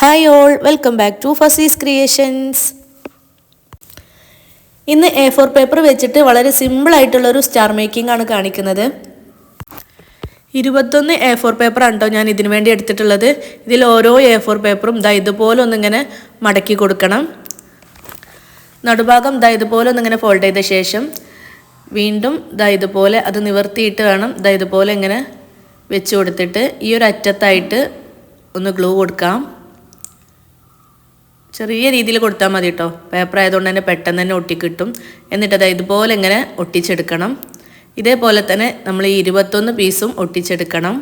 Hi all welcome back to Fasees creations ഇന്ന് A four paper വെച്ചിട്ട് വളരെ ഒരു സ്റ്റാർ മേക്കിംഗ് ആണ് കാണിക്കുന്നത്. ഇരുപത്തൊന്ന് എ ഫോർ പേപ്പർ ആണ് കേട്ടോ ഞാൻ ഇതിനു വേണ്ടി എടുത്തിട്ടുള്ളത്. ഇതിൽ ഓരോ എ ഫോർ പേപ്പറും ദാ ഇതുപോലെ ഒന്നിങ്ങനെ മടക്കി കൊടുക്കണം. നടുഭാഗം ദാ ഇതുപോലെ ഒന്നിങ്ങനെ ഫോൾഡ് ചെയ്ത ശേഷം വീണ്ടും ദാ ഇതുപോലെ അത് നിവർത്തിയിട്ട് വേണം ദാ ഇതുപോലെ ഇങ്ങനെ വെച്ച് കൊടുത്തിട്ട് ഈ ഒരു അറ്റത്തായിട്ട് ഒന്ന് ഗ്ലൂ കൊടുക്കാം. ചെറിയ രീതിയിൽ കൊടുത്താൽ മതി കേട്ടോ പേപ്പർ ആയതുകൊണ്ട് തന്നെ പെട്ടെന്ന് തന്നെ ഒട്ടിക്കിട്ടും. എന്നിട്ടത് ഇതുപോലെ ഇങ്ങനെ ഒട്ടിച്ചെടുക്കണം. ഇതേപോലെ തന്നെ നമ്മൾ ഈ ഇരുപത്തൊന്ന് പീസും ഒട്ടിച്ചെടുക്കണം.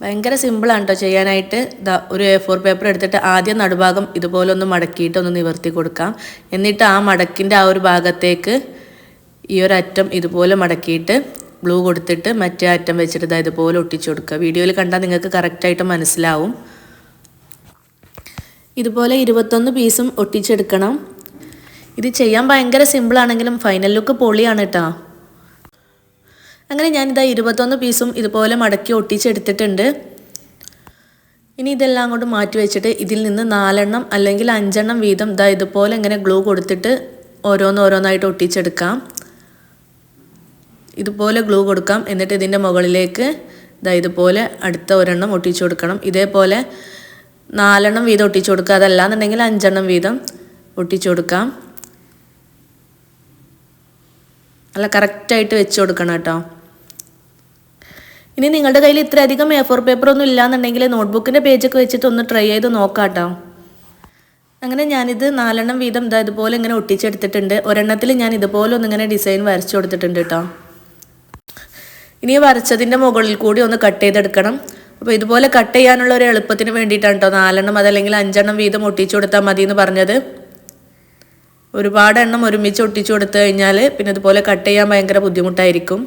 ഭയങ്കര സിമ്പിളാണ് കേട്ടോ ചെയ്യാനായിട്ട്. ദാ ഒരു എ ഫോർ പേപ്പർ എടുത്തിട്ട് ആദ്യം നടുഭാഗം ഇതുപോലെ ഒന്ന് മടക്കിയിട്ട് ഒന്ന് നിവർത്തി കൊടുക്കാം. എന്നിട്ട് ആ മടക്കിന്റെ ആ ഒരു ഭാഗത്തേക്ക് ഈ ഒരു അറ്റം ഇതുപോലെ മടക്കിയിട്ട് ബ്ലൂ കൊടുത്തിട്ട് മറ്റേ അറ്റം വെച്ചിട്ട് ഇതാ ഇതുപോലെ ഒട്ടിച്ചു കൊടുക്കുക. വീഡിയോയിൽ കണ്ടാൽ നിങ്ങൾക്ക് കറക്റ്റായിട്ട് മനസ്സിലാവും. ഇതുപോലെ ഇരുപത്തൊന്ന് പീസും ഒട്ടിച്ചെടുക്കണം. ഇത് ചെയ്യാൻ ഭയങ്കര സിമ്പിളാണെങ്കിലും ഫൈനൽ ലുക്ക് പൊളിയാണ് കേട്ടോ അങ്ങനെ ഞാനിതാ ഇരുപത്തൊന്ന് പീസും ഇതുപോലെ മടക്കി ഒട്ടിച്ചെടുത്തിട്ടുണ്ട്. ഇനി ഇതെല്ലാം അങ്ങോട്ട് മാറ്റി വെച്ചിട്ട് ഇതിൽ നിന്ന് നാലെണ്ണം അല്ലെങ്കിൽ അഞ്ചെണ്ണം വീതം ഇതാ ഇതുപോലെ ഇങ്ങനെ ഗ്ലൂ കൊടുത്തിട്ട് ഓരോന്നോരോന്നായിട്ട് ഒട്ടിച്ചെടുക്കാം. ഇതുപോലെ ഗ്ലൂ കൊടുക്കാം. എന്നിട്ട് ഇതിന്റെ മുകളിലേക്ക് ഇതാ ഇതുപോലെ അടുത്ത ഒരെണ്ണം ഒട്ടിച്ചു കൊടുക്കണം. ഇതേപോലെ നാലെണ്ണം വീതം ഒട്ടിച്ചു കൊടുക്കുക. അതല്ലാന്നുണ്ടെങ്കിൽ അഞ്ചെണ്ണം വീതം ഒട്ടിച്ചു കൊടുക്കാം. നല്ല കറക്റ്റായിട്ട് വെച്ച് കൊടുക്കണം കേട്ടോ. ഇനി നിങ്ങളുടെ കയ്യിൽ ഇത്രയധികം എ ഫോർ പേപ്പർ ഒന്നും ഇല്ലാന്നുണ്ടെങ്കിൽ നോട്ട്ബുക്കിന്റെ പേജൊക്കെ വെച്ചിട്ട് ഒന്ന് ട്രൈ ചെയ്ത് നോക്കാം കേട്ടോ. അങ്ങനെ ഞാനിത് നാലെണ്ണം വീതം ഇതാ ഇതുപോലെ ഇങ്ങനെ ഒട്ടിച്ചെടുത്തിട്ടുണ്ട്. ഒരെണ്ണത്തിൽ ഞാൻ ഇതുപോലെ ഒന്ന് ഇങ്ങനെ ഡിസൈൻ വരച്ചു കൊടുത്തിട്ടുണ്ട് കേട്ടോ. ഇനി വരച്ചതിന്റെ മുകളിൽ കൂടി ഒന്ന് കട്ട് ചെയ്തെടുക്കണം. അപ്പോൾ ഇതുപോലെ കട്ട് ചെയ്യാനുള്ള ഒരു എളുപ്പത്തിന് വേണ്ടിയിട്ടാണ് കേട്ടോ നാലെണ്ണം അതല്ലെങ്കിൽ അഞ്ചെണ്ണം വീതം ഒട്ടിച്ചു കൊടുത്താൽ മതി എന്ന് പറഞ്ഞത്. ഒരുപാട് എണ്ണം ഒരുമിച്ച് ഒട്ടിച്ചു കൊടുത്തു കഴിഞ്ഞാൽ പിന്നെ ഇതുപോലെ കട്ട് ചെയ്യാൻ ഭയങ്കര ബുദ്ധിമുട്ടായിരിക്കും.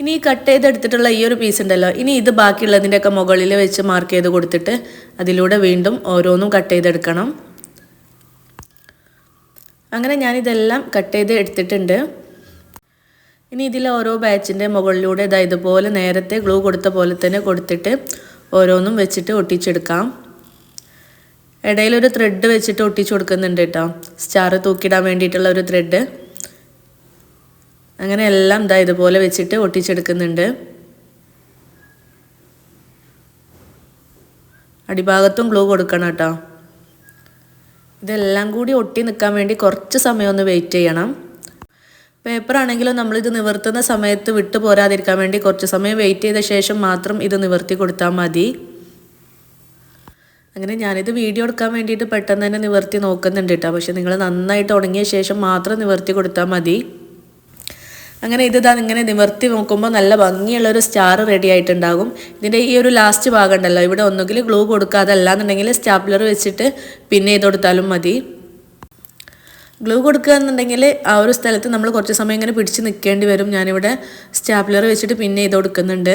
ഇനി ഈ കട്ട് ചെയ്തെടുത്തിട്ടുള്ള ഈ ഒരു പീസ് ഉണ്ടല്ലോ. ഇനി ഇത് ബാക്കിയുള്ളതിന്റെയൊക്കെ മുകളിൽ വെച്ച് മാർക്ക് ചെയ്ത് കൊടുത്തിട്ട് അതിലൂടെ വീണ്ടും ഓരോന്നും കട്ട് ചെയ്തെടുക്കണം. അങ്ങനെ ഞാനിതെല്ലാം കട്ട് ചെയ്ത് എടുത്തിട്ടുണ്ട്. ഇനി ഇതിൽ ഓരോ ബാച്ചിന്റെ മുകളിലൂടെ ഇതാ ഇതുപോലെ നേരത്തെ ഗ്ലൂ കൊടുത്ത പോലെ തന്നെ കൊടുത്തിട്ട് ഓരോന്നും വെച്ചിട്ട് ഒട്ടിച്ചെടുക്കാം. ഇടയിലൊരു ത്രെഡ് വെച്ചിട്ട് ഒട്ടിച്ചു കൊടുക്കുന്നുണ്ട് കേട്ടോ. സ്റ്റാർ തൂക്കിടാൻ വേണ്ടിയിട്ടുള്ള ഒരു ത്രെഡ് അങ്ങനെ എല്ലാം ഇതാ ഇതുപോലെ വെച്ചിട്ട് ഒട്ടിച്ചെടുക്കുന്നുണ്ട്. അടിഭാഗത്തും ഗ്ലൂ കൊടുക്കണം കേട്ടോ. ഇതെല്ലാം കൂടി ഒട്ടി നിൽക്കാൻ വേണ്ടി കുറച്ച് സമയമൊന്ന് വെയിറ്റ് ചെയ്യണം. പേപ്പർ ആണെങ്കിലും ഇത് നിവർത്തുന്ന സമയത്ത് വിട്ടു പോരാതിരിക്കാൻ വേണ്ടി കുറച്ച് സമയം വെയിറ്റ് ചെയ്ത ശേഷം മാത്രം ഇത് നിവർത്തി കൊടുത്താൽ മതി. അങ്ങനെ ഞാനിത് വീഡിയോ എടുക്കാൻ വേണ്ടിയിട്ട് പെട്ടെന്ന് തന്നെ നിവർത്തി നോക്കുന്നുണ്ട് കേട്ടോ. പക്ഷെ നിങ്ങൾ നന്നായിട്ട് ഉണങ്ങിയ ശേഷം മാത്രം നിവർത്തി കൊടുത്താൽ മതി. അങ്ങനെ ഇത് ഇങ്ങനെ നിവർത്തി നോക്കുമ്പോൾ നല്ല ഭംഗിയുള്ള ഒരു സ്റ്റാർ റെഡി ആയിട്ടുണ്ടാകും. ഇതിന്റെ ഈ ഒരു ലാസ്റ്റ് ഭാഗം ഉണ്ടല്ലോ. ഇവിടെ ഒന്നുകിൽ ഗ്ലൂ കൊടുക്കുക അതല്ലാന്നുണ്ടെങ്കിൽ സ്റ്റാപ്ലർ വെച്ചിട്ട് പിന്നെ ചെയ്ത് കൊടുത്താലും മതി. ഗ്ലൂ കൊടുക്കുക എന്നുണ്ടെങ്കിൽ ആ ഒരു സ്ഥലത്ത് നമ്മൾ കുറച്ച് സമയം ഇങ്ങനെ പിടിച്ച് നിൽക്കേണ്ടി വരും. ഞാനിവിടെ സ്റ്റാപ്ലർ വെച്ചിട്ട് പിന്നെ ഇത് കൊടുക്കുന്നുണ്ട്.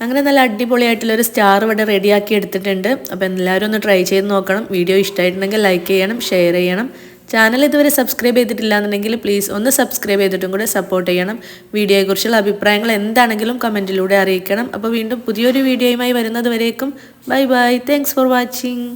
അങ്ങനെ നല്ല അടിപൊളിയായിട്ടുള്ളൊരു സ്റ്റാർ ഇവിടെ റെഡിയാക്കി എടുത്തിട്ടുണ്ട്. അപ്പോൾ എല്ലാവരും ഒന്ന് ട്രൈ ചെയ്ത് നോക്കണം. വീഡിയോ ഇഷ്ടമായിട്ടുണ്ടെങ്കിൽ ലൈക്ക് ചെയ്യണം ഷെയർ ചെയ്യണം. ചാനൽ ഇതുവരെ സബ്സ്ക്രൈബ് ചെയ്തിട്ടില്ല എന്നുണ്ടെങ്കിൽ പ്ലീസ് ഒന്ന് സബ്സ്ക്രൈബ് ചെയ്തിട്ടും കൂടെ സപ്പോർട്ട് ചെയ്യണം. വീഡിയോയെക്കുറിച്ചുള്ള അഭിപ്രായങ്ങൾ എന്താണെങ്കിലും കമന്റിലൂടെ അറിയിക്കണം. അപ്പോൾ വീണ്ടും പുതിയൊരു വീഡിയോയുമായി വരുന്നത് വരേക്കും. Bye bye thanks for watching